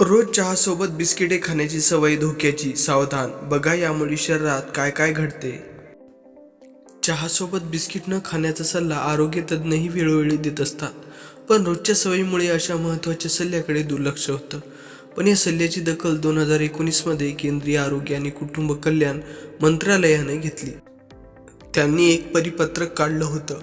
रोज चहासोबत बिस्किटे खाण्याची सवय धोक्याची सावधान. बघा यामुळे शरीरात काय काय घडते. चहासोबत बिस्किट न खाण्याचा सल्ला आरोग्य तज्ज्ञही वेळोवेळी देत असतात. पण रोजच्या सवयीमुळे अशा महत्त्वाच्या सल्ल्याकडे दुर्लक्ष होतं. पण या सल्ल्याची दखल दोन हजार एकोणीसमध्ये केंद्रीय आरोग्य आणि कुटुंब कल्याण मंत्रालयाने घेतली. त्यांनी एक परिपत्रक काढलं होतं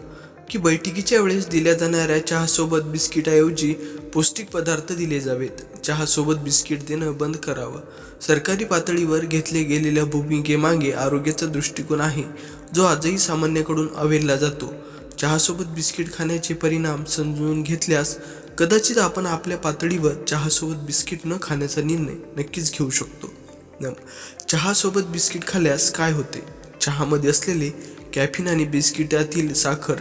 की बैठकीच्या वेळेस दिल्या जाणाऱ्या चहासोबत बिस्किटाऐवजी पौष्टिक पदार्थ दिले जावेत. चहासोबत बिस्किट देणं बंद करावं. सरकारी पातळीवर घेतले गेलेल्या भूमिकेमागे आरोग्याचा दृष्टिकोन आहे जो आजही सामान्याकडून अवेरला जातो. चहासोबत बिस्किट खाण्याचे परिणाम समजून घेतल्यास कदाचित आपण आपल्या पातळीवर चहासोबत बिस्किट न खाण्याचा निर्णय नक्कीच घेऊ शकतो. चहासोबत बिस्किट खाल्ल्यास काय होते? चहामध्ये असलेले कॅफिन आणि बिस्किटातील साखर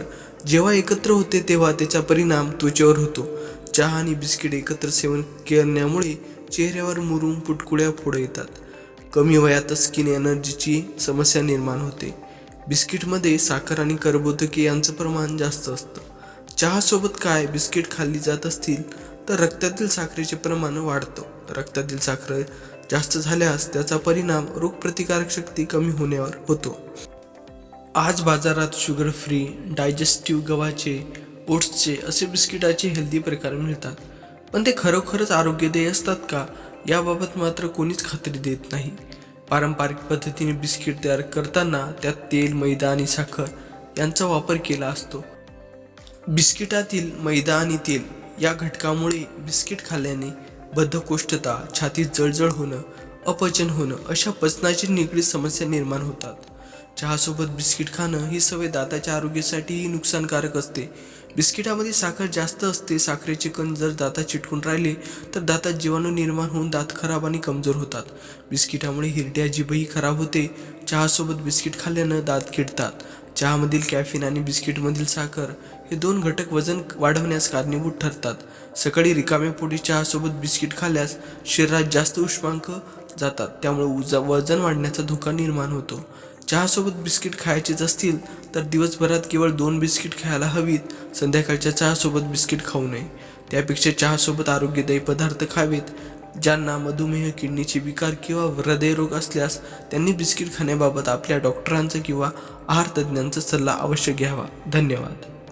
जेव्हा एकत्र होते तेव्हा त्याचा परिणाम त्वचेवर होतो. चहा आणि बिस्किट एकत्र सेवन करण्यामुळे चेहऱ्यावर मुरून पुटकुळ्या फोड येतात. कमी वयातच स्किन एनर्जीची समस्या निर्माण होते. बिस्किटमध्ये साखर आणि कर्बोदके यांचं प्रमाण जास्त असतं. चहासोबत काय बिस्किट खाल्ली जात असतील तर रक्तातील साखरेचे प्रमाण वाढतं. रक्तातील साखर जास्त झाल्यास त्याचा परिणाम रोगप्रतिकारक शक्ती कमी होण्यावर होतो. आज बाजारात शुगर फ्री डायजेस्टिव्ह गव्हाचे ओट्सचे असे बिस्किटाचे हेल्दी प्रकार मिळतात. पण ते खरोखरच आरोग्यदायी असतात का? याबाबत मात्र कोणीच खात्री देत नाही. पारंपरिक पद्धतीने बिस्किट तयार करताना त्यात तेल मैदा आणि साखर यांचा वापर केला असतो. बिस्किटातील मैदा आणि तेल या घटकामुळे बिस्किट खाल्ल्याने बद्धकोष्ठता छातीत जळजळ होणं अपचन होणं अशा पचनाची निगडीत समस्या निर्माण होतात. चहासोबत बिस्किट खाणं ही सवय दाताच्या आरोग्यासाठीही नुकसानकारक असते. बिस्किटामध्ये साखर जास्त असते साखरेचे कण जर दातात चिटकून राहिले तर दातात जीवाणू निर्माण होऊन दात खराब आणि कमजोर होतात. बिस्किटामुळे हिरड्या जीभही खराब होते. चहासोबत बिस्किट खाल्ल्यानं दात किडतात चहामधील कॅफिन आणि बिस्किटमधील साखर हे दोन घटक वजन वाढवण्यास कारणीभूत ठरतात. सकाळी रिकाम्या पोटी चहासोबत बिस्किट खाल्ल्यास शरीरात जास्त उष्मांक जातात. त्यामुळे उजा वजन वाढण्याचा धोका निर्माण होतो. चहासोबत बिस्किट खायचेच असतील तर दिवसभरात केवळ दोन बिस्किट खायला हवीत. संध्याकाळच्या चहासोबत बिस्किट खाऊ नये. त्यापेक्षा चहासोबत आरोग्यदायी पदार्थ खावेत. ज्यांना मधुमेह किडनीचे विकार किंवा हृदयरोग असल्यास त्यांनी बिस्किट खाण्याबाबत आपल्या डॉक्टरांचा किंवा आहार तज्ज्ञांचा सल्ला अवश्य घ्यावा. धन्यवाद.